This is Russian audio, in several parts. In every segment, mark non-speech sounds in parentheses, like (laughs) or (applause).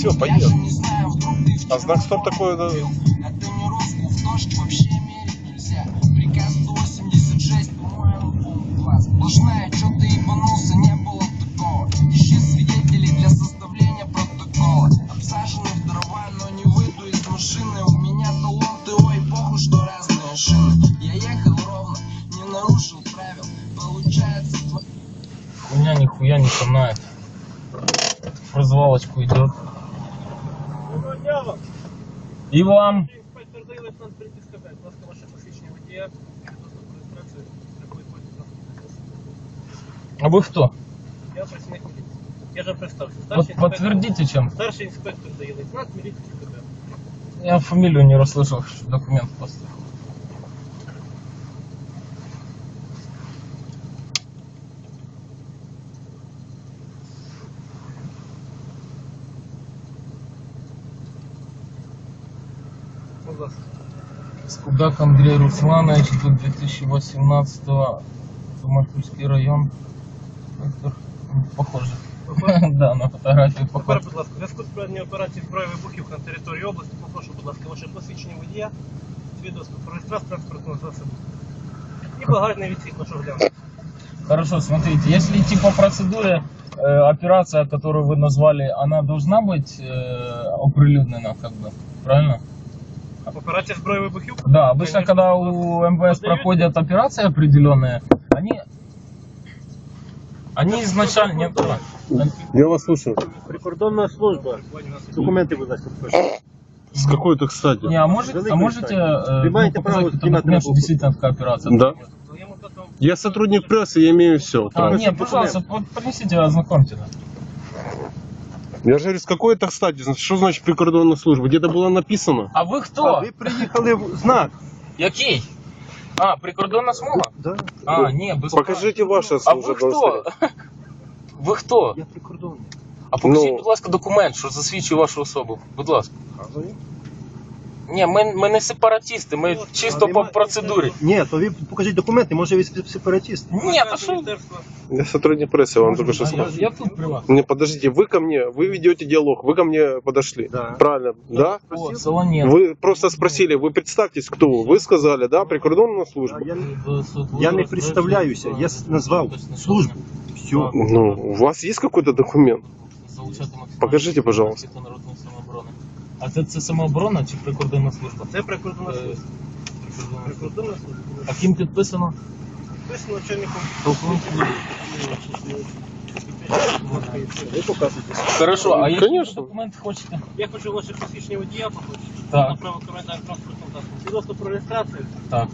Все, поеду. А знак стоп такой, да, А Доброго дня вам. И вам. Інспектор дає лейтенант поліції СКБ. Будь ласка, ваше посвідчення водія. Доступ до реєстрації. Страховий поліс транспортного засобу. А вы кто? Я працівник міліції. Я вже представився. Вот Старший інспектор- подтвердите чем. Старший інспектор дає лейтенант міліції СКБ. Я фамилию не расслышал, документ просто. Скудак Андрей Русланович, тут 2018 Самаркульский район. Доктор, ну, Похоже. (laughs) Да, на фотографии Тепер, похоже. будь ласка, в зв'язку з проведенням операції зброї вибухів на території області, попрошу, будь ласка, ваше посвідчення водія, свідоцтво про реєстрацію транспортного засобу. І багажний відсік вашого глянця. Хорошо, смотрите, если идти по процедуре, э, операция, которую вы назвали, она должна быть э, оприлюднена, как бы, правильно? Операція зброї вибухів? Да, обычно, когда у МВС проходят операции определенные, они, они изначально... Нет, Я вас слушаю. Прикордонна служба. Документи, будь ласка, прошу. С какой-то, кстати. не, а, может, а Великое можете счастье. э, Приймаєте ну, показать право какой-то знімати документ, что на действительно такая операция? Да. Я йому потім Я сотрудник прессы, я имею все. А, нет, пожалуйста, вот принесите, ознакомьте. нас. Я же говорю, с какой-то кстати, что значит прикордонная служба? Где-то было написано? А ви хто? А ви приїхали в знак. Який? А, прикордонна смуга? Да. А, ні, без Покажите ваше А ви служебное хто? удостоверение. (laughs) Ви хто? Я прикордонний. А покажіть, Ну. будь ласка, документ, що засвідчує вашу особу. Будь ласка. Ні, ми, ми не сепаратисти, ми чисто по процедурі. Ні, то ви покажіть документи, може ви сепаратист. Ні, та що? Я сотрудник прессы, я вам только что А, я, сказал. я тут при вас. Не, подождите, вы ко мне, вы ведете диалог, вы ко мне подошли. Да. Правильно, да? О, Солоненко. Вы просто спросили, вы представьтесь, кто вы. Вы сказали, да, прикордонная служба. Я, я не представляюся, я с- назвав службу. Все. Ну, у вас есть какой-то документ? Покажите, пожалуйста. А це, це самооборона чи прикордонна служба? Це прикордонна Е, служба. прикордонна служба. Прикордонна служба. А ким підписано? Написано начальником. Ви показуєте. Хорошо, а які Конечно. документи хочете? Я хочу ваше посвідчення водія побачити. Так. На право коментар транспортного засобу. Свідоцтво про реєстрацію Так.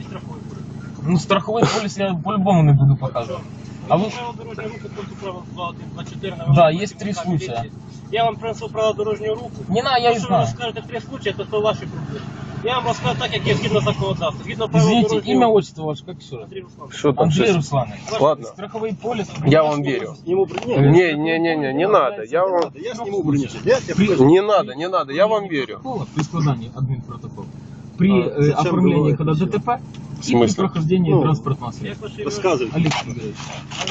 і страховий поліс. Ну, страховий поліс я по-любому не буду показувати. А ви Право дорожнього руху, пункту правил 2.1.24 на Да, вашому есть три случая. міліції. Я вам принесу право дорожнього руху. Не на, я и Якщо ви знаю. розкажете три случаї, то це ваші проблеми. Я вам розкажу так, як є згідно законодавства. Згідно правил Извините, дорожнього имя, руху. отчество ваше, как еще раз? Андрій Руслан. Что там? Андрей шесть? Русланович. Ладно. Страховой полис. Я вам верю. Сниму броню. Не, не, не, не, не надо. Я вам... Я сниму броню. Я тебе При- покажу. Не надо, не надо, я вам верю. Протокола При складании админпротокола. При А, э, зачем оформлении, было когда это ДТП и при смысле? прохождении Ну, транспортного Як средства. ваше ім'я? Рассказывай. Олег Игоревич.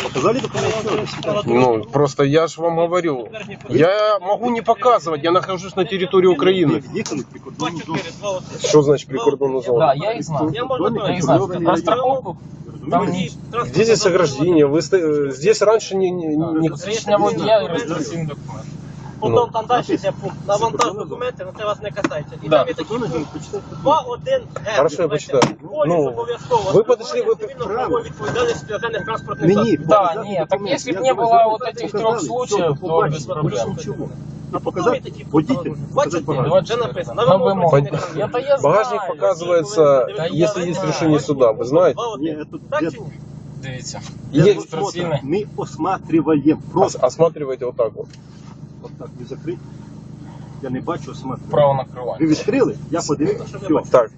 Показали документы? Всё, до свидания. Ну, просто я же вам говорю. Я могу не показывать, я нахожусь на территории Украины. Їхали в прикордонну зону. 24, 2, 1. Что значит прикордонная Да, зона? я их знаю. Я можу Я их знаю. Контрольный Про страховку. Там Водій транспортного Где здесь засобу ограждение? Вы сто- Здесь раньше не... не, не- Посвідчення водія і реєстраційний документ. Потім там далі йде пункт. На вантаж документи, на це вас не касається. І Да. там є такий Прикордонна зона, пункт. почитай. 2.1 Г. Хорошо, я почитаю. Поліс Ну, обов'язково. ви подошли, ви Відповідно право. правової відповідальності для транспортних Мені засобів. Да, показати нет, так документи. если б Я не показав, было вот ви этих показали. трех Всё, случаев, то побачите. без проблем. Нічого. А Там є показати такі водитель, пункти. показати 24, багажник. Вже написано. На На вимогу. вимогу. Это я Багажник знаю. показывается, Да если я есть знаю. решение суда, вы знаете? Ні, тут Так я- чи ні? Дивіться. я Есть осмотр. Ми осматриваємо. Ос- Просто Осматривайте вот так вот. от так не закрити. Я не бачу осматриваю. Право Ви накривання. відкрили, я подивився, все. Так,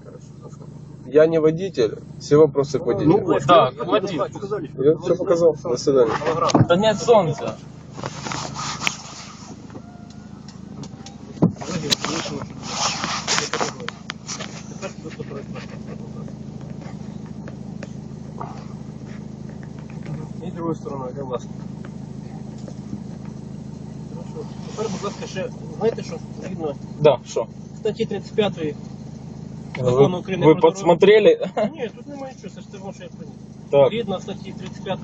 я не водитель, все вопросы к Ну, водителю. вот, Так, я хватит. показали. Я все показал, до свидания. Та нет сонця. Тепер свідоцтво про реєстрацію транспортного засобу. І другою стороною для власника. Тепер, будь ласка, ще знаєте що? Згідно Да, що? статті 35 Ви, Закону України ви про дорогу. подсмотрели? Ні, тут немає нічого, це ж те, що я приніс. Так. Згідно статті 35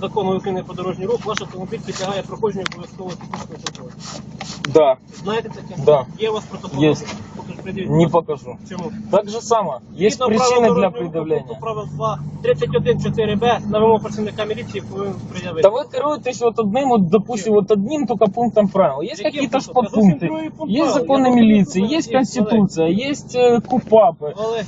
закону України про дорожній рух, ваш автомобіль підлягає проходженню обов'язкового технічного контролю. Да, Знаєте таке? Да. Є у вас протокол? Есть. Покажи, пред'явіть. не покажу. Чому? Так же само. Есть Згідно причины правил для дорожнього руху, предъявления. Правил 2, 31.4б на вимогу працівника міліції повинен пред'явити. Да вы керуетесь вот одним, вот, допустим, вот одним только пунктом правил. Есть Каким какие-то ж пунктом? Да совсем подпункты. другой пункт Есть правил. законы Я милиции, просто есть знаю, есть, конституция, есть э, КУПАПы. Олег,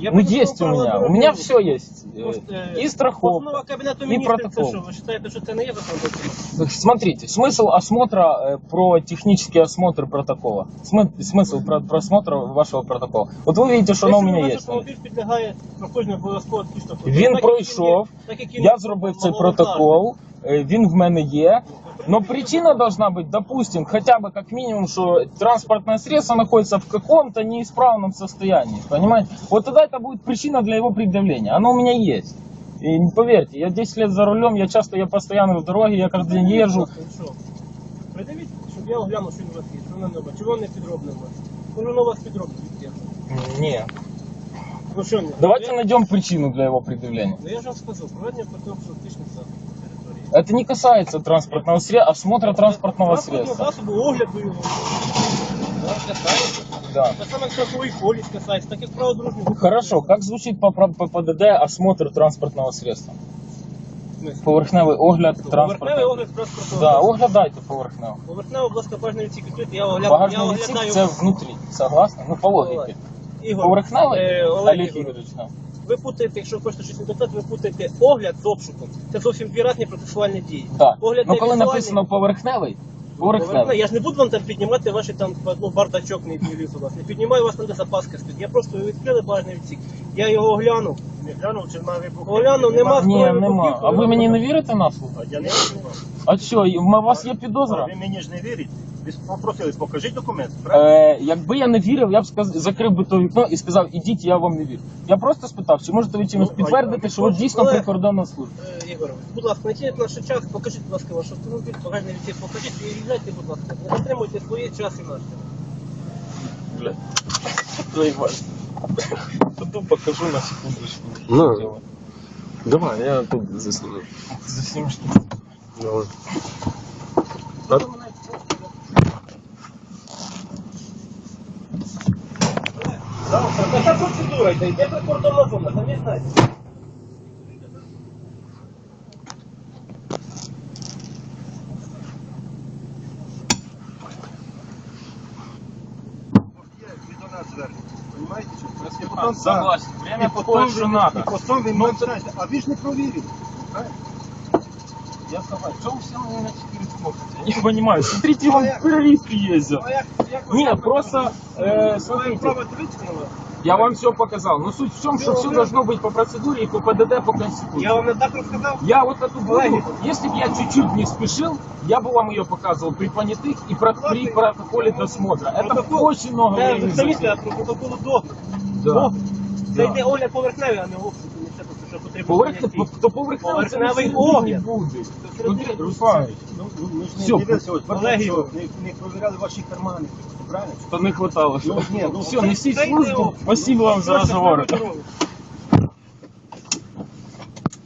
я Ну пред'явив есть у правила меня, у дорожнього меня руху. все есть. Э, Может, э, И страховка. Постанова Кабінету і міністрів, це протокол. що, ви вважаєте, що це не є закон документ? Смотрите, смысл осмотра э, про технический осмотр протокола. Смы- Смысл про- просмотра вашего протокола. Вот вы видите, что оно у меня Ваш есть. автомобіль підлягає проходженню обов'язково технічного Він контролю. Так, як пройшов, є- так, як є Я зробив цей маловантажний. протокол, е, він в мене є. Но причина должна быть, допустим, хотя бы как минимум, что транспортное средство находится в каком-то неисправном состоянии. Понимаете? Вот тогда это будет причина для его предъявления. Оно у меня есть. И не поверьте, я 10 лет за рулем, я часто, я постоянно в дороге, я каждый день езжу. Придивіть, щоб я оглянув, що він у вас є, що воно нове, чи воно не підроблено. Може воно у вас підроблено. Не. Ну що не? Давайте Я- найдем причину для его предъявления. Ну я ж вам сказав, проведення профілактичних заходів на території. Это не касается транспортного средства, осмотра транспортного средства. засобу огляду його. Да, касається. Да. Так само, як страховий поліс касається, так. Хорошо, как звучит по, по ПДД осмотр транспортного средства? Поверхневий огляд Поверхневий транспортного. огляд транспортного Да, оглядайте поверхнево. Поверхневий, будь ласка, бажаний відсік відкритий, я огляд- я Багажний відсік оглядаю. це внутрі. Согласны? Ну, по логіці. Ігор, Поверхневий? е, Олег Олег Ігорович, Ігорович, да. Ви путаєте, якщо хочете щось не ви путаєте огляд з обшуком. Це зовсім дві різні процесуальні дії. Да. Огляд Ну, не коли візуальний. написано поверхневий, Поверхневий. Я ж не буду вам там піднімати ваші там ну, бардачок не ліз у вас. Не піднімаю у вас там, де запаска стоїть. Я просто відкрили багажний відсік. Я його оглянув. Не глянув, чи на вибух. Оглянув, нема Ні, зброї нема. А ви мені не вірите на слово? А я не вірю. А що, і у вас є підозра? Ви мені ж не вірите. Попросили, покажіть документ. правильно? Е, якби я не вірив, я б сказ... закрив би то вікно і сказав, ідіть, я вам не вірю. Я просто спитав, чи можете ви чимось Ну, а підтвердити, що ви дійсно Олег. прикордонна служба? Е, Ігор, будь ласка, знайдіть наш час, покажіть, будь ласка, ваш автомобіль, багажний відсік, покажіть і їздайте, будь ласка. Не затримуйте свої час і наш. Блядь. Заебать. Пойду покажу на секундочку. Ну. Дело. Давай, я тут засниму. За 7 штук. Давай. Така процедура йде, йде прикордонна зона, самі знаєте. Є і до нас звернення. Понімаєте, що? У нас є А, потім- согласен. І Время потім такое, ви- что надо. І потім ви мене знаєте, а ви ж не провірили. правильно? Я согласен. Что вы все на меня теперь смотрите? Я не понимаю. Смотрите, вон террористы ездят. А як, як ви- Ні, як ви просто, там- е, Ви маєте смотрите. право дивитися на вас? Я вам все показал. Но суть в том, что все должно быть по процедуре и по ПДД, по Конституции. Я вам не так розказав? Я вот эту Олег. бумагу, если бы я чуть-чуть не спешил, я бы вам ее показывал при понятых и про- при протоколе досмотра. Это Протокол. очень много Це времени. ви самі займет. сказали про протоколу догляду. Да. Догляд. Це Да. йде огляд поверхневий, а не обшук. Не все потрібно. Поверхне, то поверхневий це Поверхневий не огляд. буде. Це Ну, середина. Руслан, Ну, ну, ми ж не Всьо. дивилися, не, не провіряли ваші кармани. Правильно? то не хватало. Ну, ні, ну, Все, несіть службу. Спасибо вам за розговор.